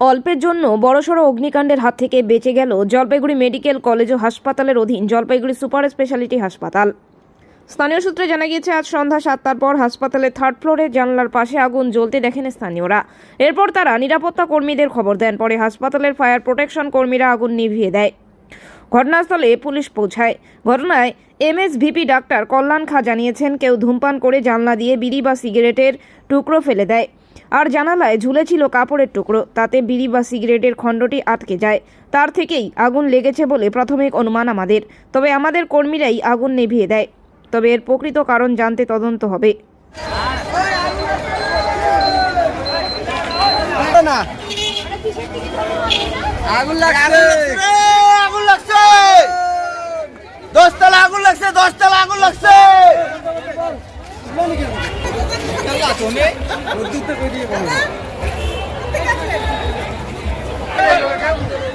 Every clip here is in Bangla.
অল্পের জন্য বড়সড় অগ্নিকাণ্ডের হাত থেকে বেঁচে গেল জলপাইগুড়ি মেডিকেল কলেজ ও হাসপাতালের অধীন জলপাইগুড়ি সুপার স্পেশালিটি হাসপাতাল। স্থানীয় সূত্রে জানা গিয়েছে, আজ সন্ধ্যা সাতটার পর হাসপাতালের থার্ড ফ্লোরের জানলার পাশে আগুন জ্বলতে দেখেন স্থানীয়রা। এরপর তারা নিরাপত্তা কর্মীদের খবর দেন, পরে হাসপাতালের ফায়ার প্রোটেকশন কর্মীরা আগুন নিভিয়ে দেয়। ঘটনাস্থলে পুলিশ পৌঁছায়। ঘটনায় এমএসভিপি ডাক্তার কল্যাণ খা জানিয়েছেন, কেউ ধূমপান করে জানলা দিয়ে বিড়ি বা সিগারেটের টুকরো ফেলে দেয়। আর জানালায় ঝুলেছিল কাপড়ের টুকরো, তাতে বিড়ি বা সিগারেটের খণ্ডটি আটকে যায়। তার থেকেই আগুন লেগেছে বলে প্রাথমিক অনুমান আমাদের। তবে আমাদের কর্মীরাই আগুন নেভিয়ে দেয়। তবে এর প্রকৃত কারণ জানতে তদন্ত হবে। আগুন লাগছে। দশতলা আগুন লাগছে আগুন লাগছে।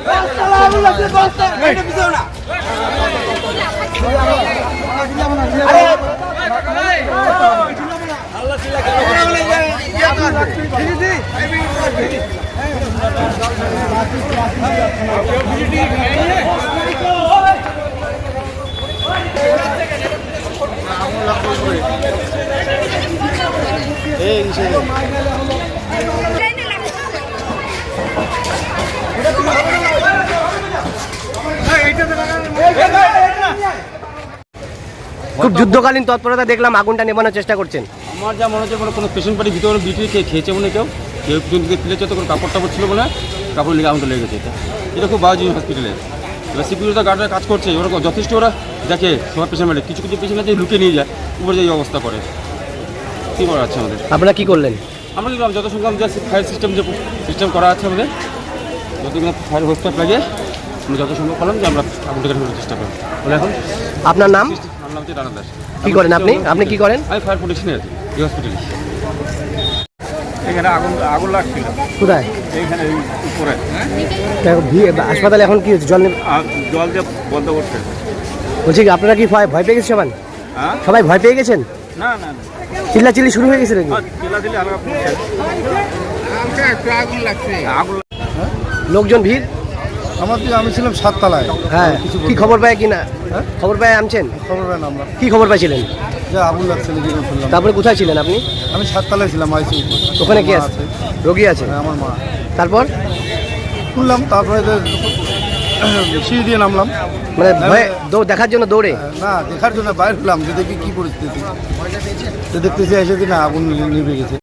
দশতলা আগুন লাগছে দশতলা এটা পিছনে না খুব যুদ্ধকালীন তৎপরতা দেখলাম আগুনটা নেবানোর চেষ্টা করছেন। আমার যা মনে হচ্ছে কোনো কোনো পেশেন্ট পার্টি ভিতরে বিটি খেয়ে খেয়েছে মনে কেউ? কেউ পিছন দিকে তো কোনো কাপড় টাপড় ছিল মনে কাপড় লেগে আগুনটা লেগেছে এটা। এটা খুব বাজে হসপিটালে এবার সিকিউরিটি গার্ডরা কাজ করছে, ওরা যথেষ্ট ওরা দেখে সবার পেশেন্ট কিছু কিছু পেশেন্ট আছে, লুকিয়ে নিয়ে যায়, উপরে যে এই অবস্থা করে। কী করা আছে আমাদের? আপনারা কি করলেন? আমরা দেখলাম যত সংখ্যক যে ফায়ার সিস্টেম যে সিস্টেম করা আছে আমাদের যতগুলো ফায়ার হোস পাইপ লাগে আমরা যত সম্ভব করলাম যে আমরা আগুনটাকে চেষ্টা করলাম। বলে এখন আপনার নাম? আমার নাম হচ্ছে রানা দাস কি করেন আপনি? আপনি কি করেন? আমি ফায়ার প্রোটেকশনে আছি এই হসপিটালে এখানে আগুন আগুন লাগছিল। কোথায়? এইখানে উপরে। হাসপাতালে এখন কি হচ্ছে? জল জল দিয়ে বন্ধ করতে বলছি কি আপনারা কি ভয় ভয় পেয়ে গেছেন সবাই? হ্যাঁ? সবাই ভয় পেয়ে গেছেন? না না না। চিল্লা চিল্লি শুরু হয়ে গেছে নাকি? চিল্লা আগুন লাগছে। আগুন লোকজন ভিড়? আমার আমি ছিলাম সাততলায়। হ্যাঁ। কি খবর পায় কি না হ্যাঁ? খবর পায় আনছেন? খবর পেলাম আমরা। কি খবর পাইছিলেন? যে আগুন লাগছে লিখে শুনলাম। তারপরে কোথায় ছিলেন আপনি? আমি সাততলায় ছিলাম আইসি ওখানে কি আছে। রোগী আছে? হ্যাঁ, আমার মা। তারপর? শুনলাম তারপরে তো সিঁড়ি দিয়ে নামলাম। মানে ভয়ে দেখার জন্য দৌড়ে? না দেখার জন্য বাইরে হলাম। যে দেখি কি পরিস্থিতি। তো দেখতেছি এসে কি না আগুন নিভে গেছে।